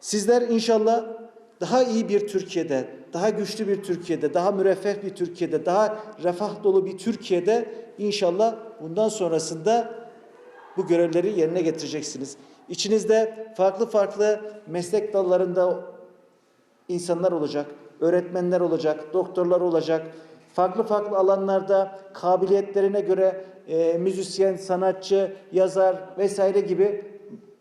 Sizler inşallah daha iyi bir Türkiye'de, daha güçlü bir Türkiye'de, daha müreffeh bir Türkiye'de, daha refah dolu bir Türkiye'de inşallah bundan sonrasında bu görevleri yerine getireceksiniz. İçinizde farklı farklı meslek dallarında insanlar olacak, öğretmenler olacak, doktorlar olacak. Farklı farklı alanlarda kabiliyetlerine göre e, müzisyen, sanatçı, yazar vesaire gibi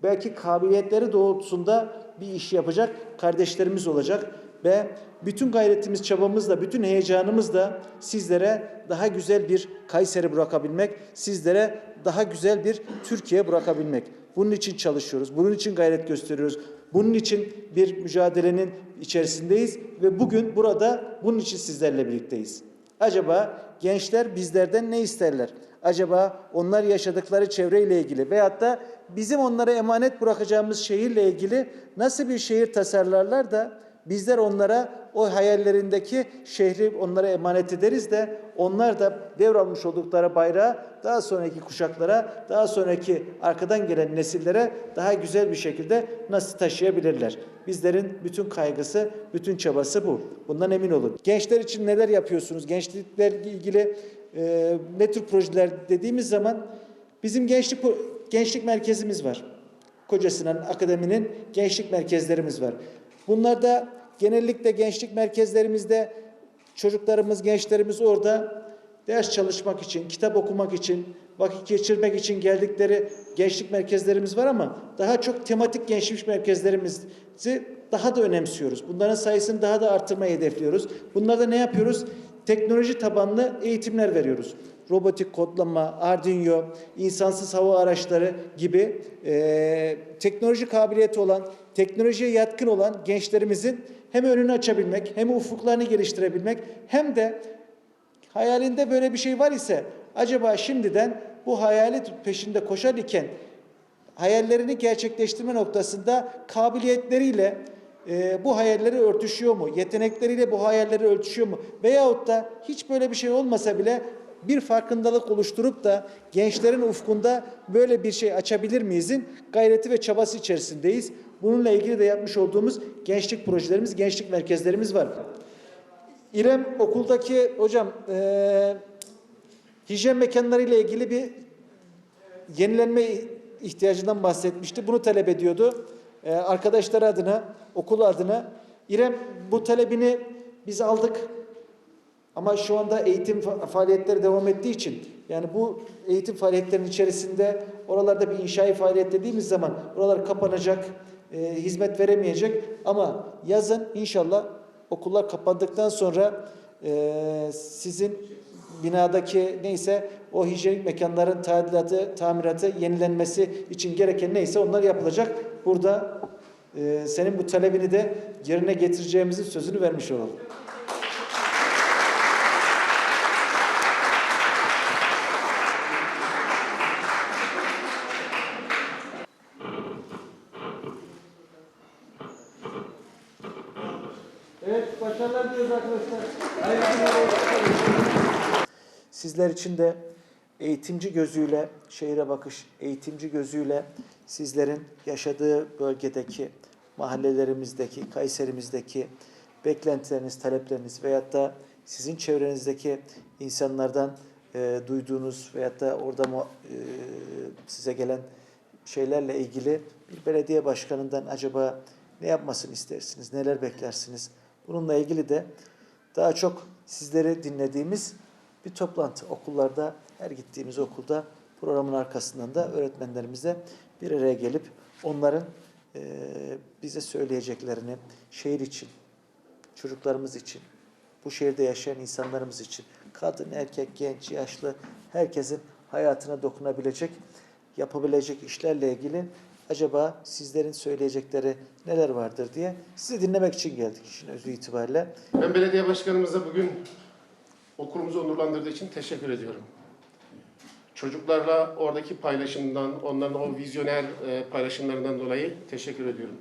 belki kabiliyetleri doğrultusunda bir iş yapacak kardeşlerimiz olacak ve bütün gayretimiz, çabamızla, bütün heyecanımızla sizlere daha güzel bir Kayseri bırakabilmek, sizlere daha güzel bir Türkiye bırakabilmek. Bunun için çalışıyoruz, bunun için gayret gösteriyoruz. Bunun için bir mücadelenin içerisindeyiz ve bugün burada bunun için sizlerle birlikteyiz. Acaba gençler bizlerden ne isterler? Acaba onlar yaşadıkları çevreyle ilgili veyahut da bizim onlara emanet bırakacağımız şehirle ilgili nasıl bir şehir tasarlarlar da bizler onlara o hayallerindeki şehri onlara emanet ederiz de onlar da devralmış oldukları bayrağı daha sonraki kuşaklara, daha sonraki arkadan gelen nesillere daha güzel bir şekilde nasıl taşıyabilirler? Bizlerin bütün kaygısı, bütün çabası bu. Bundan emin olun. Gençler için neler yapıyorsunuz? Gençliklerle ilgili e, ne tür projeler dediğimiz zaman bizim gençlik gençlik merkezimiz var. Koca Sinan Akademi'nin gençlik merkezlerimiz var. Bunlarda genellikle gençlik merkezlerimizde çocuklarımız, gençlerimiz orada ders çalışmak için, kitap okumak için, vakit geçirmek için geldikleri gençlik merkezlerimiz var ama daha çok tematik gençlik merkezlerimizi daha da önemsiyoruz. Bunların sayısını daha da artırmayı hedefliyoruz. Bunlarda ne yapıyoruz? Teknoloji tabanlı eğitimler veriyoruz. Robotik kodlama, Arduino, insansız hava araçları gibi e, teknoloji kabiliyeti olan, teknolojiye yatkın olan gençlerimizin hem önünü açabilmek, hem ufuklarını geliştirebilmek, hem de hayalinde böyle bir şey var ise acaba şimdiden bu hayali peşinde koşar iken hayallerini gerçekleştirme noktasında kabiliyetleriyle e, bu hayalleri örtüşüyor mu? Yetenekleriyle bu hayalleri örtüşüyor mu? Veyahut da hiç böyle bir şey olmasa bile bir farkındalık oluşturup da gençlerin ufkunda böyle bir şey açabilir miyizin gayreti ve çabası içerisindeyiz. Bununla ilgili de yapmış olduğumuz gençlik projelerimiz, gençlik merkezlerimiz var. İrem okuldaki hocam e, hijyen mekanları ile ilgili bir yenilenme ihtiyacından bahsetmişti. Bunu talep ediyordu. Ee, arkadaşları adına, okul adına. İrem bu talebini biz aldık. Ama şu anda eğitim fa- faaliyetleri devam ettiği için yani bu eğitim faaliyetlerinin içerisinde oralarda bir inşai faaliyet dediğimiz zaman oralar kapanacak, e, hizmet veremeyecek. Ama yazın inşallah okullar kapandıktan sonra e, sizin binadaki neyse o hijyenik mekanların tadilatı, tamiratı, yenilenmesi için gereken neyse onlar yapılacak. Burada e, senin bu talebini de yerine getireceğimizin sözünü vermiş olalım. Evet, başarılar diliyoruz arkadaşlar. Sizler için de eğitimci gözüyle şehire bakış, eğitimci gözüyle sizlerin yaşadığı bölgedeki, mahallelerimizdeki, Kayserimizdeki beklentileriniz, talepleriniz veyahut da sizin çevrenizdeki insanlardan e, duyduğunuz veyahut da orada e, size gelen şeylerle ilgili bir belediye başkanından acaba ne yapmasını istersiniz, neler beklersiniz? Bununla ilgili de daha çok sizleri dinlediğimiz bir toplantı. Okullarda, her gittiğimiz okulda programın arkasından da öğretmenlerimizle bir araya gelip onların eee, bize söyleyeceklerini şehir için, çocuklarımız için, bu şehirde yaşayan insanlarımız için, kadın, erkek, genç, yaşlı, herkesin hayatına dokunabilecek, yapabilecek işlerle ilgili acaba sizlerin söyleyecekleri neler vardır diye sizi dinlemek için geldik işin özü itibariyle. Ben belediye başkanımıza bugün okulumuzu onurlandırdığı için teşekkür ediyorum. Çocuklarla oradaki paylaşımdan, onların o vizyoner e, paylaşımlarından dolayı teşekkür ediyorum.